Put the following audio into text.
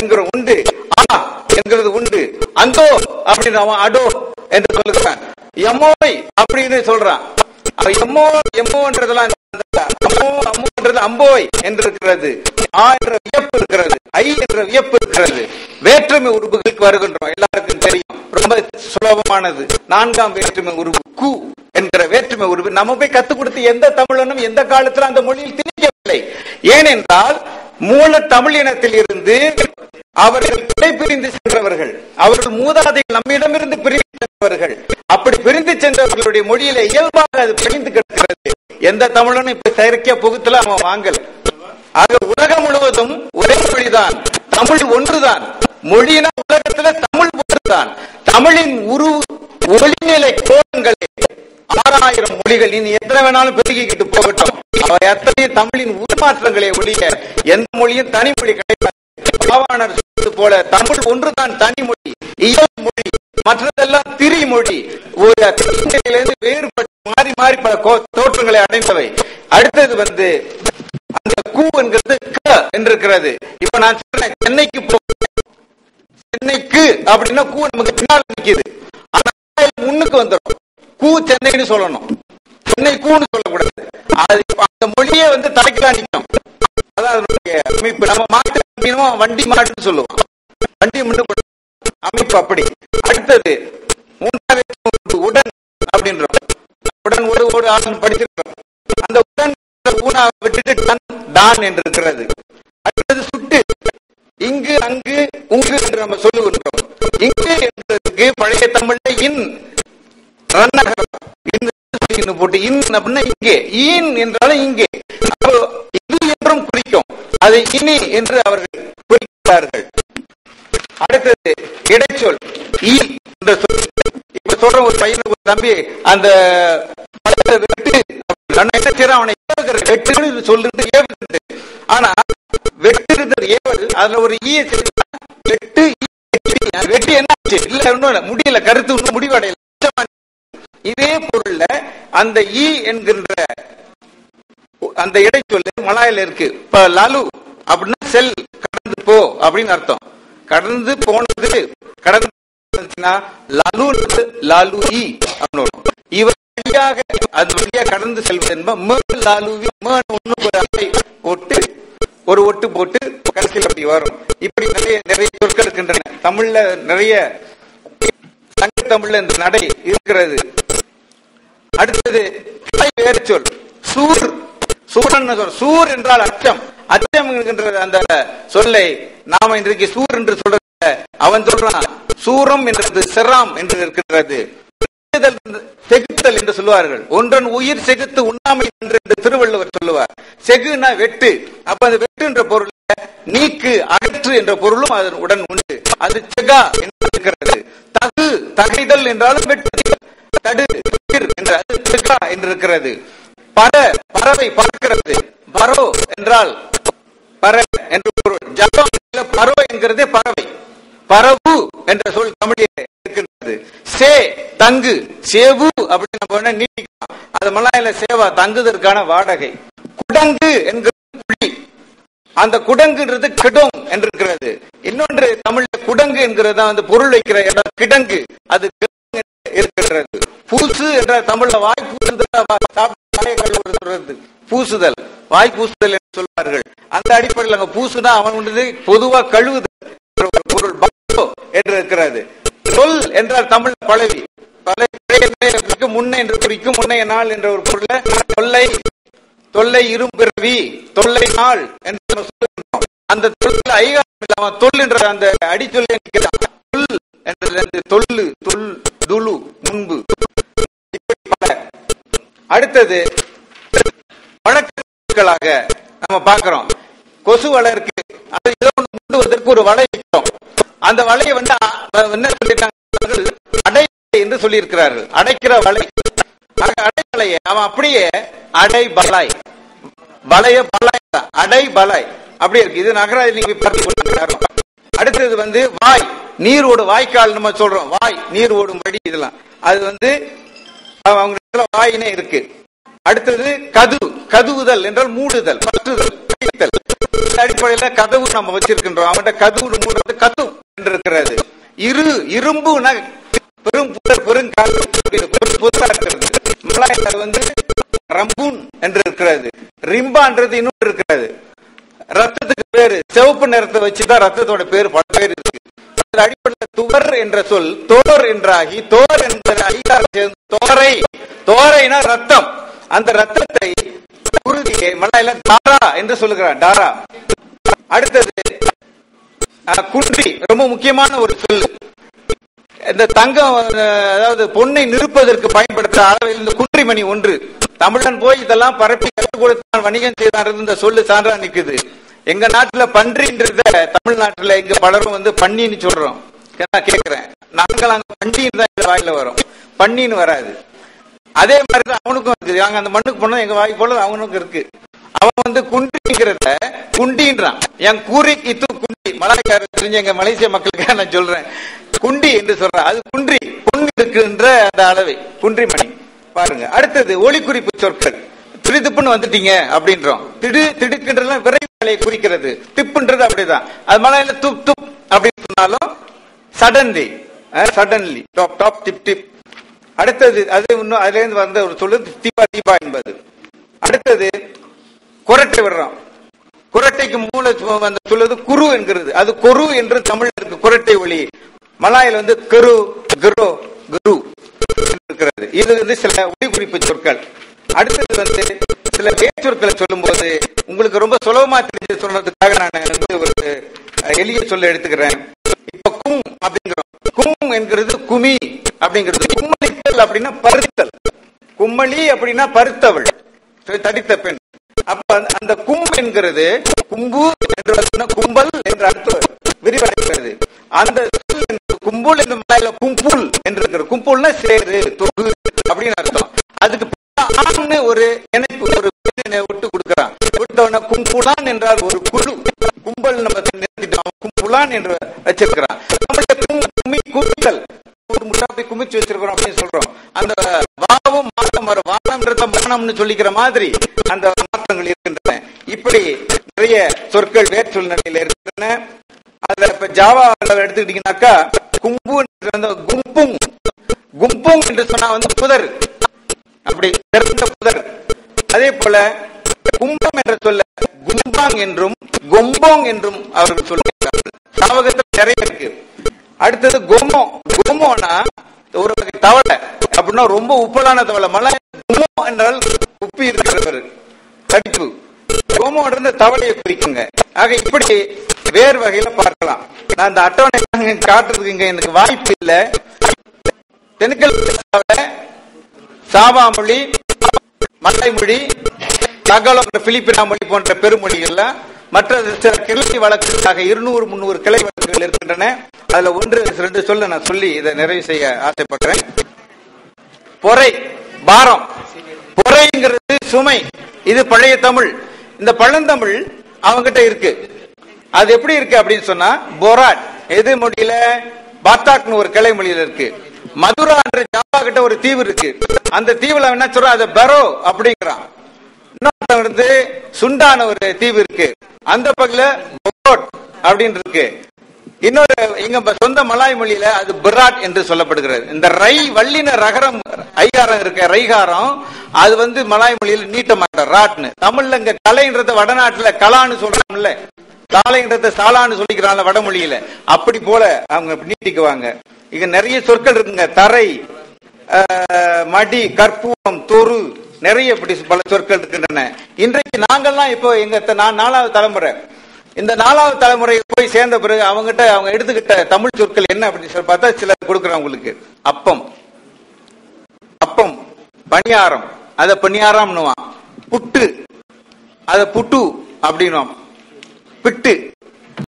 என்கிற உண்டு. ஆ என்கிறது உண்டு. அந்தோ அப்படின்னு அவன் அடோ என்று சொல்லுகிறான். எம்மோய் அப்படின்னு சொல்றான். எம்மோ எம்மோன்றதெல்லாம் அம்மோ அம்மோன்றது அம்போய் என்று இருக்கிறது ஆ என்ற வியப்பு இருக்கிறது. ஐ என்ற வியப்பு இருக்கிறது. வேற்றுமை உறுப்புகளுக்கு வருகின்றோம். எல்லாருக்கும் தெரியும். ரொம்ப சுலபமானது. நான்காம் வேற்றுமை உறுப்பு கு என்கிற வேற்றுமை உறுப்பு. நம்ம போய் கத்துக் கொடுத்து எந்த தமிழனும் எந்த காலத்துல அந்த மொழியில் திணிக்கவில்லை. ஏனென்றால் மூல தமிழ் இனத்தில் இருந்து அவர்கள் துணை பிரிந்து சென்றவர்கள். அவர்கள் மூதாதைகள் நம்மிடமிருந்து பிரிந்து சென்றவர்கள். அப்படி பிரிந்து சென்றவர்களுடைய மொழியில இயல்பாக அது பிரிந்து கிடக்கிறது. எந்த தமிழனும் இப்ப செயற்கையா புகுத்துல அவன் வாங்கல். ஆக உலகம் முழுவதும் ஒரே மொழிதான். தமிழ் ஒன்றுதான். மொழினா உலகத்துல தமிழ் ஒன்றுதான். தமிழின் உரு ஒளிநிலை கோலங்களே ஆறாயிரம் மொழிகள் இனி எத்தனை வேணாலும் பெருகிக்கிட்டு போகட்டும். அவை அத்தனை தமிழின் உருமாற்றங்களை ஒழிய எந்த மொழியும் தனி மொழி கிடையாது. பாவாணர் போல தமிழ் ஒன்றுதான் தனி மொழி இயல் மொழி மற்றதெல்லாம் திரி மொழி. ஒரு இருந்து வேறுபட்டு மாறி மாறி பல கோ- தோற்றங்களை அடைந்தவை. அடுத்தது வந்து அந்த கூ என்கிறது க என்றிருக்கிறது. இப்ப நான் சொல்றேன் சென்னைக்கு போ சென்னைக்கு அப்படின்னா கூ நமக்கு பின்னால் நிக்குது. ஆனா முன்னுக்கு வந்துடும். கூ சென்னைன்னு சொல்லணும். சென்னை கூன்னு சொல்லக்கூடாது. அது அந்த மொழியே வந்து தலைக்குதான் நிற்கும். அதான் அதனுடைய அமைப்பு. நம்ம மாட்டு வண்டி மாட்டுன்னு சொல்லுவோம். வண்டி முன்னு அமைப்பு அப்படி. அடுத்தது மூன்றாவது உடன் அப்படின்றோம் உடன் ஒரு ஒரு ஆள் படித்திருக்கிறோம் அந்த உடன் ஊனா விட்டுட்டு டன் டான் என்று இருக்கிறது. அடுத்தது சுட்டு. இங்கு அங்கு உங்கு என்று நம்ம சொல்லுகின்றோம். இங்கு என்றதுக்கு பழைய தமிழ்ல இன் ரன்னகரம் இன் சொல்லின்னு போட்டு இன் அப்படின்னா இங்கே ஈன் என்றாலும் இங்கே. இது என்றும் குறிக்கும். அதை இனி என்று அவர்கள் குறிக்கிறார்கள். அடுத்தது இடைச்சொல். ஈ என்ற சொல். இப்ப சொல்ற ஒரு பையனுக்கு ஒரு தம்பி அந்த பழத்தை வெட்டு என்ன செய்யறான் அவனை ஏவுகிற வெட்டுன்னு சொல்லிட்டு ஏவுகிறது ஆனா வெட்டுறது ஏவல் அதுல ஒரு ஈய வெட்டு வெட்டி. என்ன ஆச்சு? இல்ல ஒண்ணும் முடியல கருத்து ஒன்றும் முடிவடையல. இதே பொருள்ல அந்த ஈ என்கின்ற அந்த இடைச்சொல்லு மலாயில இருக்கு. இப்ப லாலு அப்படின்னா செல் கடந்து போ அப்படின்னு அர்த்தம். கடந்து போனது கடந்து லாலு லாலு இ அப்படின்னு இவர் வழியாக அது வழியா கடந்து செல்வது என்ப லாலு லாலுவி ஒண்ணு ஒரு போட்டு ஒரு ஒட்டு போட்டு கடைசியில் அப்படி வரும். இப்படி நிறைய நிறைய சொற்கள் இருக்கின்றன. தமிழ்ல நிறைய தமிழ்ல இந்த நடை இருக்கிறது. அடுத்தது வேறு சொல் சூர். சூரன் சொல் சூர் என்றால் அச்சம். அச்சம் என்கின்ற அந்த சொல்லை நாம இன்றைக்கு சூர் என்று சொல்ற அவன் சொல்றான் சூரம் என்றது செராம் என்று இருக்கின்றது செகுத்தல் என்று- செகுத்தல் என்று சொல்லுவார்கள். ஒன்றன் உயிர் செகுத்து உண்ணாமை என்று திருவள்ளுவர் சொல்லுவார். செகுனா வெட்டு. அப்ப அந்த வெட்டு என்ற பொருள் நீக்கு அகற்று என்ற பொருளும் அதன் உடன் உண்டு. அது செகா என்று இருக்கிறது. தகு தகைதல் என்றாலும் வெட்டு. தடு என்று செகா என்று இருக்கிறது. பற பறவை பறக்கிறது பரோ என்றால் பற என்று பொருள். ஜபம் பரோ என்கிறதே பறவை. பரவு என்ற சொல் தமிழில் இருக்கின்றது. சே தங்கு சேவு அப்படின்னு நம்ம வேணா நீட்டிக்கலாம். அது மலாயில சேவா தங்குதற்கான வாடகை. குடங்கு என்கிற குழி. அந்த குடங்குன்றது கிடோங் என்று இருக்கிறது இன்னொன்று தமிழ்ல குடங்கு என்கிறது அந்த பொருள் வைக்கிற இடம் கிடங்கு. அது இருக்கிறது. இருக்கின்றது பூசு என்ற தமிழ்ல வாய் பூசுதல் சொல்றது. பூசுதல். வாய் பூசுதல் என்று சொல்வார்கள். அந்த அடிப்படையில் அங்க பூசுனா அவன் உண்டு பொதுவா கழுவுதல். பொருள். என்று இருக்கிறது. சொல் என்றால் தமிழ் பழவி. பழைய பழைய முன்ன என்று குறிக்கும் முன்னைய நாள் என்ற ஒரு பொருளை தொல்லை தொல்லை இரும்பிறவி தொல்லை நாள் என்று நம்ம சொல்லுகிறோம் அந்த தொல்ல ஐகாரம் இல்லாம தொல் என்ற அந்த அடிச்சொல்லை தொல் என்ற தொல்லு தொல் துளு முன்பு. இப்படி பல அடுத்தது வழக்கங்களாக நம்ம பாக்குறோம் கொசு வலை இருக்கு. அது ஏதோ ஒன்று ஒரு வலை வைக்கிறோம். அந்த வலையை வந்து என்ன சொல்லிட்டாங்க அடை என்று சொல்லியிருக்கிறார்கள். அடைக்கிற வலை ஆக அவன் அப்படியே அடை பலாய் வளைய பலாய் அடை பலாய் அப்படி இருக்கு. இது நகராஜ் நீங்க பார்த்து அடுத்தது வந்து வாய் நீர் ஓடும் வாய்க்கால் நம்ம சொல்றோம். வாய் நீர் ஓடும் வழி இதெல்லாம். அது வந்து அவங்க வாயினே இருக்கு. அடுத்தது கது கதுவுதல் என்றால் மூடுதல் பற்றுதல் அடைத்தல் அடிப்படையில கதவு நம்ம வச்சிருக்கின்றோம். அவன்கிட்ட கதவு மூடுறது கத்தும் என்று இருக்கிறது. இரு இரும்புனா பெரும் புதர் பெரும் இருக்கிறது மலாயாளர் வந்து ரம்பூன் என்று இருக்கிறது. ரிம்பான்றது இன்னொன்று இருக்கிறது. ரத்தத்துக்கு பேரு சிவப்பு நிறத்தை வச்சுதான் ரத்தத்தோட பேர் பல பேர் இருக்கு. அடிப்படையில் துவர் என்ற சொல் தோர் என்றாகி தோர் என்ற ஐகாரம் சேர்ந்து தோரை. தோரைனா ரத்தம். அந்த ரத்தத்தை குருதியை மலையில தாரா என்று சொல்லுகிறார் டாரா அடுத்தது குன்றி ரொம்ப முக்கியமான ஒரு சொல். இந்த தங்கம் அதாவது பொண்ணை நிறுப்பதற்கு பயன்படுத்துற அளவில் இந்த குன்றிமணி ஒன்று. தமிழன் போய் இதெல்லாம் பரப்பி கற்றுக் கொடுத்தான் வணிகம் செய்தான் இந்த சொல்லு சான்றா நிக்குது எங்க நாட்டுல பன்றின்றத தமிழ்நாட்டுல இங்க பலரும் வந்து பன்னின்னு சொல்றோம். நான் கேக்குறேன் நாங்கள் அங்க பண்டின்னு தான் எங்க வாயில வரும். பன்னின்னு வராது. அதே மாதிரிதான் அவனுக்கும் இருக்குது அங்க அந்த மண்ணுக்கு போனா எங்க வாய் போல அவனுக்கும் இருக்கு. அவன் வந்து குண்டிங்கிறத குண்டின்றான். என் கூறி இத்து குண்டி. மலாய்க்கார தெரிஞ்ச எங்க மலேசிய மக்களுக்காக நான் சொல்றேன். குண்டி என்று சொல்றான் அது குன்றி பொன் இருக்கின்ற அந்த அளவை குன்றிமணி. பாருங்க அடுத்தது ஒளிக்குறிப்பு சொற்கள். திருதுப்புன்னு வந்துட்டீங்க அப்படின்றோம். திடு திடுக்குன்றதுலாம் விரைவு வேலையை குறிக்கிறது. திப்புன்றது அப்படிதான். அது மலையில துப் துப் அப்படின்னு சொன்னாலும் சடன்லி சடன்லி டாப் டாப் டிப் டிப் அடுத்தது அது இன்னும் அதுல இருந்து வந்த ஒரு சொல்லு தீபா தீபா என்பது. அடுத்தது குரட்டை விடுறோம். குரட்டைக்கு மூல சொ- வந்த குரு என்கிறது. அது கொரு என்று தமிழ் இருக்கு குரட்டை ஒளி. மலாயில் வந்து கரு குரு குரு இருக்கிறது. இது வந்து சில ஒளி குறிப்பு சொற்கள். அடுத்தது வந்து சில வேர்ச்சொற்களை சொல்லும்போது உங்களுக்கு ரொம்ப சுலபமா தெரிஞ்சு சொன்னதுக்காக நான் வந்து ஒரு எளிய சொல்ல எடுத்துக்கிறேன். இப்ப கும் அப்படிங்கிறோம். கும் என்கிறது குமி அப்படிங்கிறது. கும்மளித்தல் அப்படின்னா பருத்தல். கும்மளி அப்படின்னா பருத்தவள். தடித்த பெண். அப்ப அந்த- அந்த கும் என்கிறது கும்பு என்று கும்பல் என்று அர்த்தம். விரிவடைகிறது. அந்த கும்பல் என்பது என்று மலையில கும்புல் என்று இருக்கிறது கும்புல்னா சேரு தொகு அப்படின்னு அர்த்தம். அதுக்கு ஆண்னு ஒரு இணைப்பு ஒரு விட்டு கொடுக்கிறான். கொடுத்தவன கும்புலான் என்றால் ஒரு குழு. கும்பல் நம்ம நிறுத்திட்டோம் கும்புலான் என்று வச்சிருக்கிறான். நம்மளுடைய கும்மி குமித்தல் ஒரு முட்டாப்பை குமிச்சு வச்சிருக்கிறோம் அப்படின்னு சொல்றோம். அந்த வாவும் மாற்றம் வரும். வானம்ன்றத மானம்னு சொல்லிக்கிற மாதிரி அந்த மாற்றங்கள் இருக்கின்றன. இப்படி நிறைய சொற்கள் வேர்ச்சொல் நிலையில இருக்கின்றன. அதுல இப்ப ஜாவா எடுத்துக்கிட்டீங்கன்னாக்கா கும்பு வந்து அந்த கும்புங் கும்புங் என்று சொன்னா வந்து புதர். அப்படி திறந்த புதர். அதே போல கும்பம் என்ற சொல்ல கும்பாங் என்றும் கொம்போங் என்றும் அவர்கள் சொல்லுகிறார்கள் சாவகத்தில் நிறைய இருக்கு. அடுத்தது கொமோ. கொமோனா ஒரு வகை தவளை. அப்படின்னா ரொம்ப உப்பலான தவளை. மலை குமோ என்றால் உப்பி இருக்கிறவர். கடிப்பு கோமோ இருந்து தவளையை குறிக்குங்க ஆக இப்படி வேறு வகையில பார்க்கலாம். நான் இந்த அட்டவணை காட்டுறதுக்கு இங்க எனக்கு வாய்ப்பு இல்லை. தென்கல் சாவா மொழி மலை மொழி தகலம் பிலிப்பினா மொழி போன்ற பெருமொழிகள்ல மற்ற சில கிளை வழக்குகளாக இருநூறு முன்னூறு கிளை வழக்குகள் இருக்கின்றன. அதுல ஒன்று ரெண்டு சொல்ல நான் சொல்லி இதை நிறைவு செய்ய ஆசைப்படுறேன். பொறை பாரம். பொறைங்கிறது சுமை. இது பழைய தமிழ். இந்த பழந்தமிழ் அவங்கிட்ட இருக்கு. அது எப்படி இருக்கு அப்படின்னு சொன்னா போராட் எது மொழியில? பாத்தாக்னு ஒரு கிளை மொழியில இருக்கு. மதுரான்ற ஜாவா கிட்ட ஒரு தீவு இருக்கு. அந்த தீவுல என்ன சொல்றான்? அது பெரோ அப்படிங்கிறான். இன்னொருத்தன் வந்து சுண்டான ஒரு தீவு இருக்கு. அந்த பக்கத்துல பொரோட் அப்படின்னு இருக்கு. இன்னொரு எங்க சொந்த மலாய் மொழியில அது பிராட் என்று சொல்லப்படுகிறது. இந்த ரை வல்லின ரகரம் ஐகாரம் இருக்க ரைகாரம் அது வந்து மலாய் மொழியில நீட்ட மாட்டார் ராட்னு. தமிழ்ல இங்க கலைன்றத வடநாட்டுல கலான்னு சொல்றாங்கல்ல. காலைன்றத சாலான்னு சொல்லிக்கிறாங்க வடமொழியில. அப்படி போல அவங்க நீட்டிக்குவாங்க. இங்க நிறைய சொற்கள் இருக்குங்க. தரை மடி கற்பூரம் தொரு நிறைய இப்படி பல சொற்கள் இருக்கின்றன. இன்றைக்கு நாங்கள்லாம் இப்போ எங்க நான் நாலாவது தலைமுறை. இந்த நாலாவது தலைமுறை போய் சேர்ந்த பிறகு அவங்ககிட்ட அவங்க எடுத்துக்கிட்ட தமிழ் சொற்கள் என்ன அப்படின்னு சொல்லி பார்த்தா சிலர் கொடுக்குறேன் உங்களுக்கு. அப்பம். அப்பம். பணியாரம். அத பணியாரம்னுவான். புட்டு. அத புட்டு அப்படின்னுவான். பிட்டு.